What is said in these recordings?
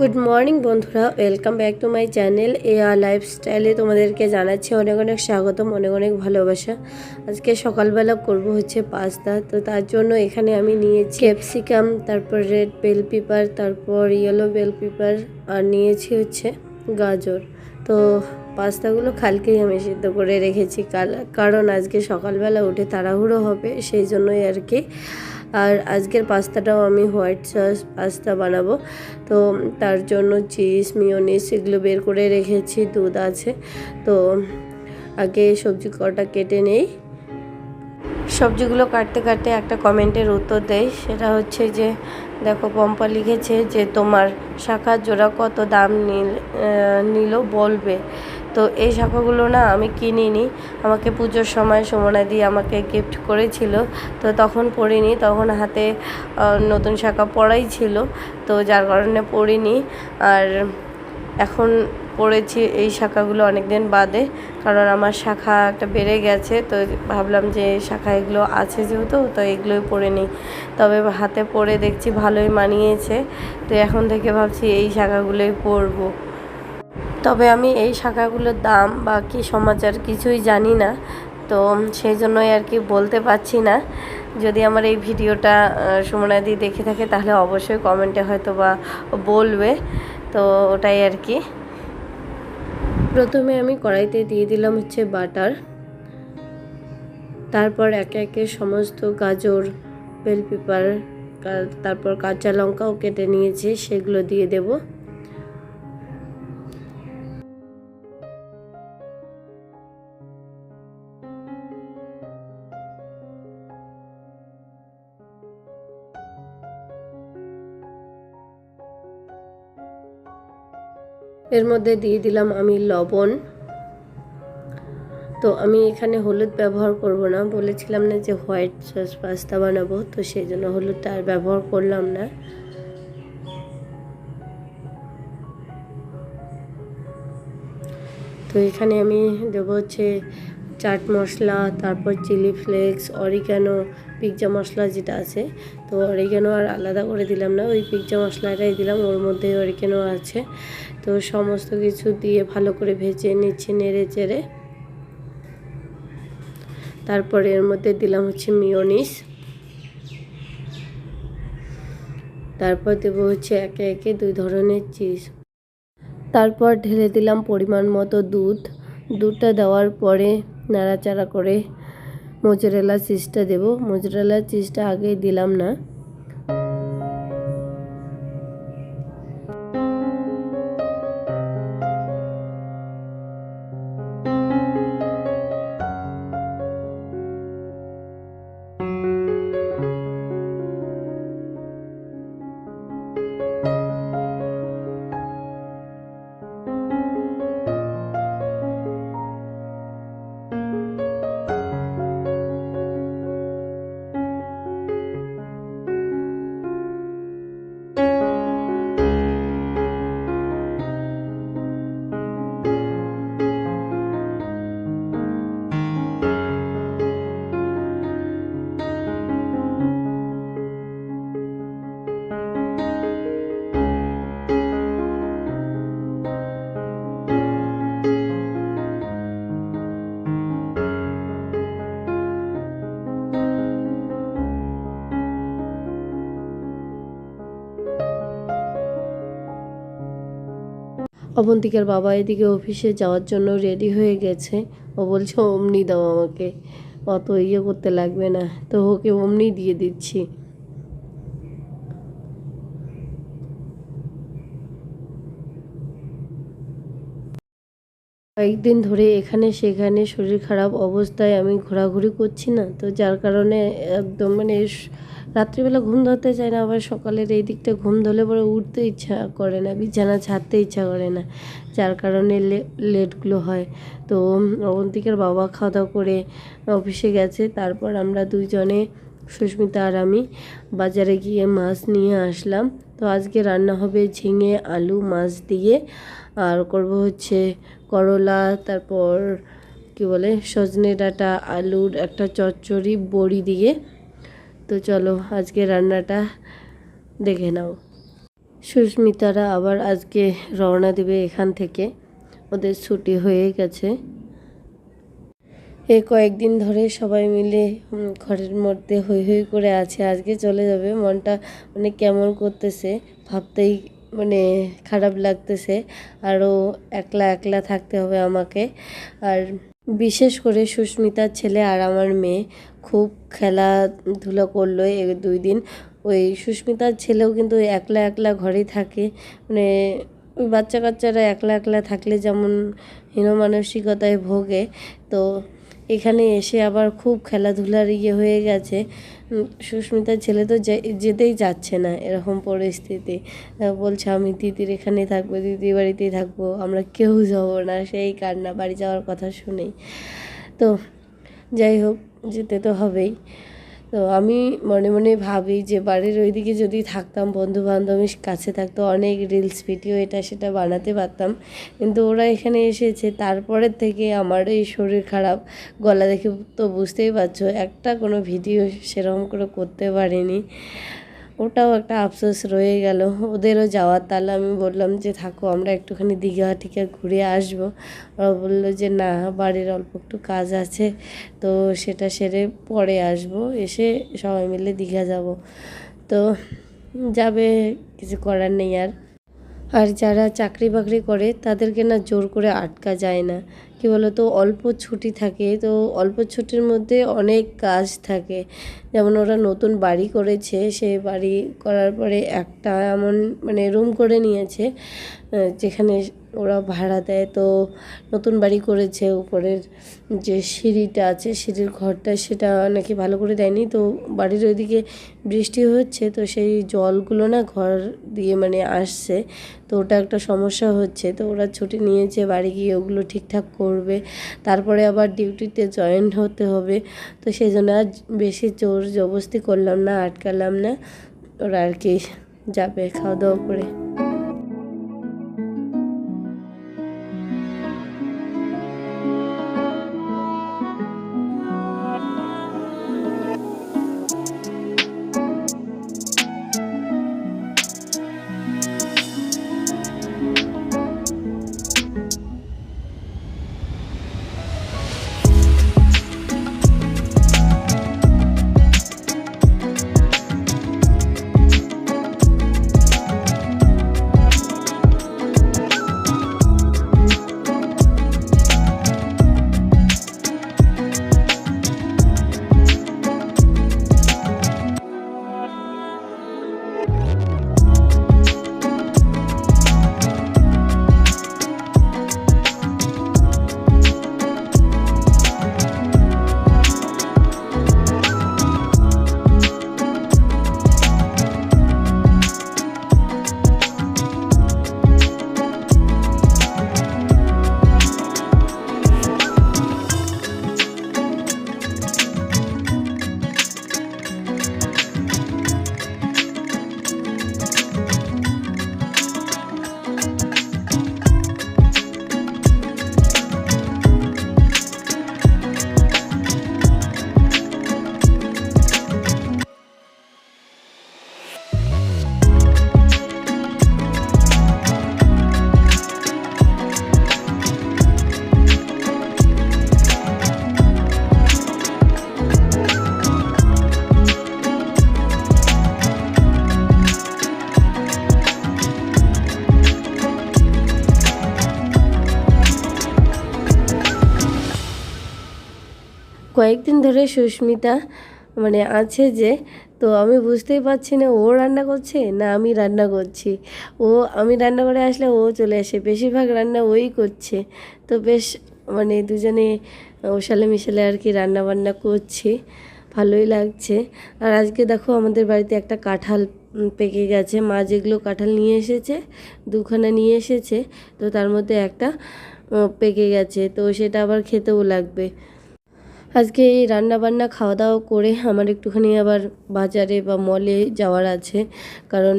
Good morning বন্ধুরা। Welcome back to my channel A R লাইফস্টাইলে তোমাদেরকে জানাচ্ছি অনেক অনেক স্বাগতম, অনেক অনেক ভালোবাসা। আজকে সকালবেলা করব হচ্ছে পাস্তা তো তার জন্য এখানে আমি নিয়েছি ক্যাপসিকাম তারপর রেড বেল পেপার তারপর ইয়েলো বেল পেপার আর নিয়েছি হচ্ছে গাজর। তো পাস্তাগুলো কালকেই আমি সিদ্ধ করে রেখেছি কারণ আজকে সকালবেলা উঠে তাড়াহুড়ো হবে, সেই জন্যই আর কি। আজকের পাস্তাটাও আমি হোয়াইট সস পাস্তা বানাবো। তো তার জন্য চিজ, মিওনিস এগুলো বের করে রেখেছি, দুধ আছে। তো আগে সবজি কটা কেটে নেই। সবজিগুলো কাটতে কাটতে একটা কমেন্টের উত্তর দেয় সেটা হচ্ছে যে, দেখো পম্পা লিখেছে যে, তোমার শাখার জোড়া কত দাম নিল বলবে? তো এই শাখাগুলো না আমি কিনিনি। আমাকে পুজোর সময় সুমনা দিয়ে আমাকে গিফট করেছিল। তো তখন পড়িনি, তখন হাতে নতুন শাখা পড়াই ছিল। তো যার কারণে পড়িনি। আর এখন পড়েছি এই শাখাগুলো অনেক দিন বাদে, কারণ আমার শাখা একটা বেড়ে গেছে। তো ভাবলাম যে শাখা এগুলো আছে যেহেতু, তো এগুলোই পড়ে নিই। তবে হাতে পড়ে দেখছি ভালোই মানিয়েছে। তো এখন থেকে ভাবছি এই শাখাগুলোই পরবো। তবে আমি এই শাখাগুলোর দাম বা কী সমাচার কিছুই জানি না, তো সেই জন্যই আর কি বলতে পারছি না। যদি আমার এই ভিডিওটা সুমনাদি দেখে থাকে তাহলে অবশ্যই কমেন্টে হয়তো বা বলবে, তো ওটাই আর কি। প্রথমে আমি কড়াইতে দিয়ে দিলাম হচ্ছে বাটার, তারপর একে একে সমস্ত গাজর, বেল পেপার তারপর কাঁচা লঙ্কাও কেটে নিয়েছি, সেগুলো দিয়ে দেবো। এর মধ্যে দিয়ে দিলাম আমি লবণ। তো আমি এখানে হলুদ ব্যবহার করব না। বলেছিলাম না যে হোয়াইট সস পাস্তা বানাবো, তো সেই জন্য হলুদটা আর ব্যবহার করলাম না। তো এখানে আমি দেবো হচ্ছে চাট মশলা, তারপর chilli flakes oregano pizza masala যেটা আছে। তো অরিগানো আর আলাদা করে দিলাম না, ওই পিৎজা মশলাটাই দিলাম, ওর মধ্যে অরিগানো আছে। তো সমস্ত কিছু দিয়ে ভালো করে ভেজে নিচ্ছে, নেড়ে চেড়ে। তারপরে এর মধ্যে দিলাম হচ্ছে মিওনিস তারপর দেবো হচ্ছে একে একে দুই ধরনের চিজ তারপর ঢেলে দিলাম পরিমাণ মতো দুধ। দুধটা দেওয়ার পরে নাড়াচাড়া করে মোজরেলা চিজটা দেব। মোজরেলা চিজটা আগে দিলাম না। অবন্তিকার বাবা এদিকে অফিসে যাওয়ার জন্য রেডি হয়ে গেছে। ও বলছে, অমনি দাও আমাকে। অত ইয়ে করতে লাগবে না। তো ওকে অমনি দিয়ে দিচ্ছি। কয়েকদিন ধরে এখানে সেখানে শরীর খারাপ অবস্থায় আমি ঘোরাঘুরি করছি না। তো যার কারণে একদম মানে রাত্রিবেলা ঘুম ধরতে চায় না, আবার সকালের এই দিকটা ঘুম ধরলে পরে উঠতে ইচ্ছা করে না, বিছানা ছাড়তে ইচ্ছা করে না, যার কারণে লেটগুলো হয়। তো অবন্তিকার বাবা খাওয়া দাওয়া করে অফিসে গেছে, তারপর আমরা দুইজনে, সুস্মিতা আর আমি, বাজারে গিয়ে মাছ নিয়ে আসলাম। তো আজকে রান্না হবে ঝিঙে, আলু, মাছ দিয়ে, আর করব হচ্ছে করলা, তারপর কি বলে সজনে ডাঁটা, আলুর একটা চচ্চড়ি, বড়ি দিয়ে তো চলো আজকে রান্নাটা দেখে নাও। সুস্মিতারা আবার আজকে রওনা দেবে এখান থেকে। ওদের ছুটি হয়ে গেছে। এ কয়েকদিন ধরে সবাই মিলে ঘরের মধ্যে হই হই করে আছে। আজকে চলে যাবে। মনটা মানে কেমন করতেছে ভাবতেই মানে খারাপ লাগতেছে। আরও একলা একলা থাকতে হবে আমাকে। আর বিশেষ করে সুস্মিতার ছেলে আর আমার মেয়ে। খুব খেলাধুলো করল দুই দিন। ওই সুস্মিতার ছেলেও কিন্তু একলা একলা ঘরেই থাকে। মানে ওই বাচ্চা কাচ্চারা একলা একলা থাকলে যেমন হীনমানসিকতায় ভোগে, তো এখানে এসে আবার খুব খেলাধুলার ইয়ে হয়ে গেছে। সুস্মিতার ছেলে তো যেতেই যাচ্ছে না এরকম পরিস্থিতি। বলছে, আমি দিদির এখানে থাকব দিদির বাড়িতেই থাকব, আমরা কেউ যাব না। সেই কান্না, বাড়ি যাওয়ার কথা শুনেই। তো যাই হোক যেতে তো হবেই। তো আমি মনে মনে ভাবি যে বাড়ির ওইদিকে যদি থাকতাম বন্ধু বান্ধবীর কাছে থাকতো, অনেক রিলস ভিডিও এটা সেটা বানাতে পারতাম। কিন্তু ওরা এখানে এসেছে তারপরের থেকে আমার এই শরীর খারাপ, গলা দেখে তো বুঝতেই পারছ, একটা কোনো ভিডিও সেরকম করে করতে পারিনি। ওটাও একটা আফসোস রয়ে গেল। ওদেরও যাওয়ার তাহলে আমি বললাম যে, থাকো, আমরা একটুখানি দীঘা টিকা ঘুরে আসব। ওরা বলল যে, না, বাড়ির অল্প একটু কাজ আছে, তো সেটা সেরে পরে আসব। এসে সবাই মিলে দীঘা যাব। তো যাবে, কিছু করার নেই আর। আর যারা চাকরি বাকরি করে, তাদেরকে না জোর করে আটকা যায় না। কি বলতো, অল্প ছুটি থাকে। তো অল্প ছুটির মধ্যে অনেক কাজ থাকে। যেমন ওরা নতুন বাড়ি করেছে সেই বাড়ি করার পরে একটা এমন মানে রুম করে নিয়েছে যেখানে ওরা ভাড়া দেয়। তো নতুন বাড়ি করেছে, উপরের যে সিঁড়িটা আছে, সিঁড়ির ঘরটা সেটা নাকি ভালো করে দেয়নি। তো বাড়ির ওইদিকে বৃষ্টি হচ্ছে, তো সেই জলগুলো না ঘর দিয়ে মানে আসছে। তো ওটা একটা সমস্যা হচ্ছে। তো ওরা ছুটি নিয়েছে, বাড়ি গিয়ে ওগুলো ঠিকঠাক করবে। তারপরে আবার ডিউটিতে জয়েন হতে হবে। তো সেই জন্য আর বেশি জোর জবস্তি করলাম না, আটকালাম না। ওরা আর কি যাবে খাওয়া দাওয়া করে। ধরে সুস্মিতা মানে আছে যে, তো আমি বুঝতেই পারছি না ও রান্না করছে না আমি রান্না করছি। ও, আমি রান্না করে আসলে ও চলে আসে, বেশিরভাগ রান্না ওই করছে। তো বেশ মানে দুজনে ওশালে মিশালে আর কি রান্না বান্না করছি, ভালোই লাগছে। আর আজকে দেখো আমাদের বাড়িতে একটা কাঁঠাল পেকে গেছে, মা যেগুলো কাঁঠাল নিয়ে এসেছে, দুখানা নিয়ে এসেছে, তো তার মধ্যে একটা পেকে গেছে, তো সেটা আবার খেতেও লাগবে। আজকে এই রান্না বান্না খাওয়া দাওয়া করে আমার একটুখানি আবার বাজারে বা মলে যাওয়ার আছে। কারণ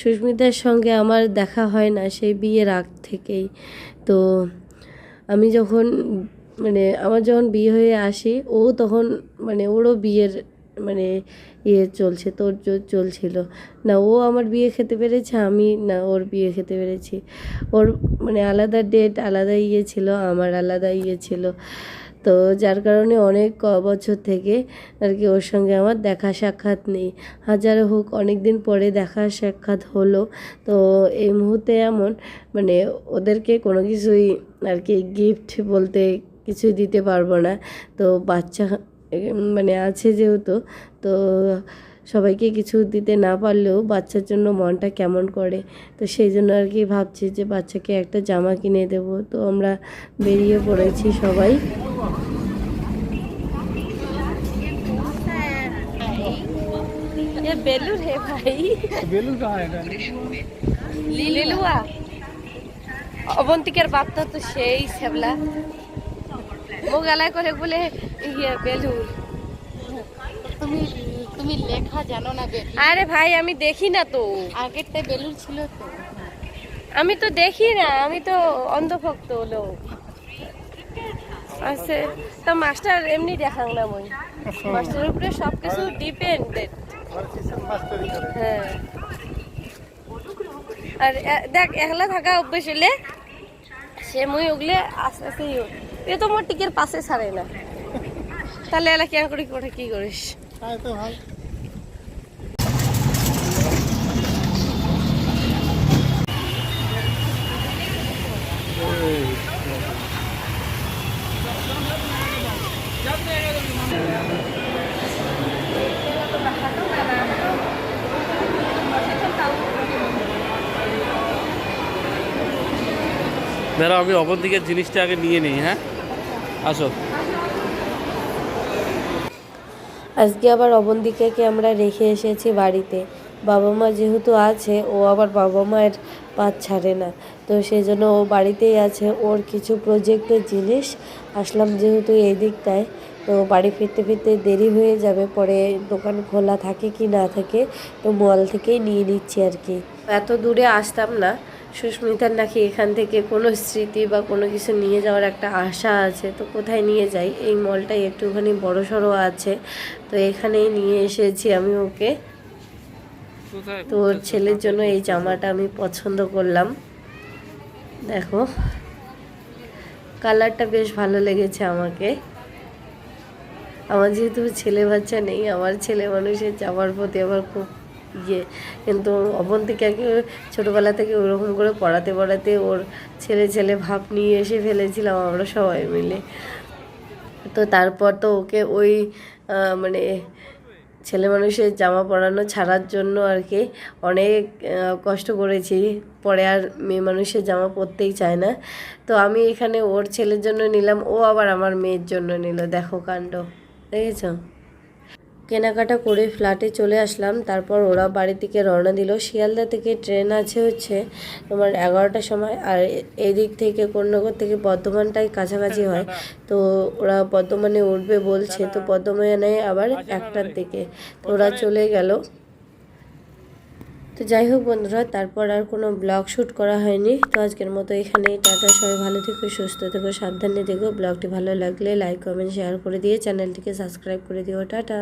সুস্মিতার সঙ্গে আমার দেখা হয় না সেই বিয়ের আগ থেকেই। তো আমি যখন মানে আমার যখন বিয়ে হয়ে আসি, ও তখন মানে ওরও বিয়ের মানে ইয়ে চলছে তোর চলছিল। না, ও আমার বিয়ে খেতে পেরেছে, আমি না, ওর বিয়ে খেতে পেরেছি। ওর মানে আলাদা ডেট আলাদা ইয়ে ছিল, আমার আলাদা ইয়ে ছিল। তো যার কারণে অনেক ক- বছর থেকে আর কি ওর সঙ্গে আমার দেখা সাক্ষাৎ নেই। হাজার হোক অনেক দিন পরে দেখা সাক্ষাৎ হলো। তো এই মুহূর্তে এমন মানে ওদেরকে কোনো কিছুই আর কি গিফট বলতে কিছুই দিতে পারব না। তো বাচ্চা মানে আছে যেহেতু, তো সবাইকে কিছু দিতে না পারলেও বাচ্চার জন্য মনটা কেমন করে? তো সেই জন্য আর কি ভাবছি যে বাচ্চাকে একটা জামা কিনে দেব। তো আমরা বেরিয়ে পড়েছি সবাই। বেলুন হে ভাই। অবন্তিকের বার্তা তো সেই শ্যাবলা। ও করে বলে ইয়ে বেলুন তুমি তুমি লেখা জানো না বেবি আরে ভাই আমি দেখি না তো। আগেরটা বেলুন ছিল তো। আমি তো দেখি না আমি তো অন্ধভক্ত হলো আছে আচ্ছা, তা মাস্টার এমনি দেখাও না মই মাস্টারের উপরে সব কিছু ডিপেন্ডেড হ্যাঁ। আর দেখ একলা থাকা অভ্যেস হলে সে মই ওগুলে আস্তে আস্তে ইয়ে এ তো মোর টিকের পাশে ছাড়ে না। তাহলে এলা কেন করি করে কি করিস? তো ভালো। দাঁড়া আমি অপরদিকের জিনিসটা আগে নিয়ে নিই হ্যাঁ? আসো। আজকে আবার অবন্তিকাকে আমরা রেখে এসেছি বাড়িতে। বাবা মা যেহেতু আছে, ও আবার বাবা মায়ের পাত ছাড়ে না। তো সেই জন্য ও বাড়িতেই আছে, ওর কিছু প্রজেক্টের জিনিস। আসলাম যেহেতু এই দিকটায়, তো বাড়ি ফিরতে ফিরতে দেরি হয়ে যাবে, পরে দোকান খোলা থাকে কি না থাকে, তো মল থেকেই নিয়ে নিচ্ছি আর কি। এত দূরে আসতাম না সুস্মিতার নাকি এখান থেকে কোনো স্মৃতি বা কোনো কিছু নিয়ে যাওয়ার একটা আশা আছে তো কোথায় নিয়ে যাই? এই মলটাই একটুখানি বড় সড়ো আছে তো এখানেই নিয়ে এসেছি আমি ওকে। তো ওর ছেলের জন্য এই জামাটা আমি পছন্দ করলাম। দেখো কালারটা বেশ ভালো লেগেছে আমাকে। আমার যেহেতু ছেলে বাচ্চা নেই আমার ছেলে মানুষের জামার প্রতি আবার খুব ইয়ে কিন্তু অবন্তিকাকে ছোটোবেলা থেকে ওরকম করে পড়াতে পড়াতে ওর ছেলে ছেলে ভাব নিয়ে এসে ফেলেছিলাম আমরা সবাই মিলে। তো তারপর তো ওকে ওই মানে ছেলে মানুষের জামা পরানো ছাড়ার জন্য আর কি অনেক কষ্ট করেছি। পরে আর মেয়ে মানুষের জামা পরতেই চায় না। তো আমি এখানে ওর ছেলের জন্য নিলাম, ও আবার আমার মেয়ের জন্য নিল। দেখো কাণ্ড। দেখেছ? কেনাকাটা করে ফ্ল্যাটে চলে আসলাম। তারপর ওরা বাড়ির দিকে রওনা দিল। শিয়ালদা থেকে ট্রেন আছে হচ্ছে তোমার এগারোটার সময়। আর এদিক দিক থেকে কন্যাগর থেকে বর্ধমানটাই কাছাকাছি হয়। তো ওরা বর্ধমানে উঠবে বলছে। তো বর্ধমানে আবার একটার দিকে। তো ওরা চলে গেল। তো যাই হোক বন্ধুরা, তারপর আর কোনো ব্লগ শ্যুট করা হয়নি। তো আজকের মতো এখানেই টাটা। সবাই ভালো থেকো, সুস্থ থেকো, সাবধানে থেকো। ব্লগটি ভালো লাগলে লাইক, কমেন্ট, শেয়ার করে দিয়ে চ্যানেলটিকে সাবস্ক্রাইব করে দিও। টাটা।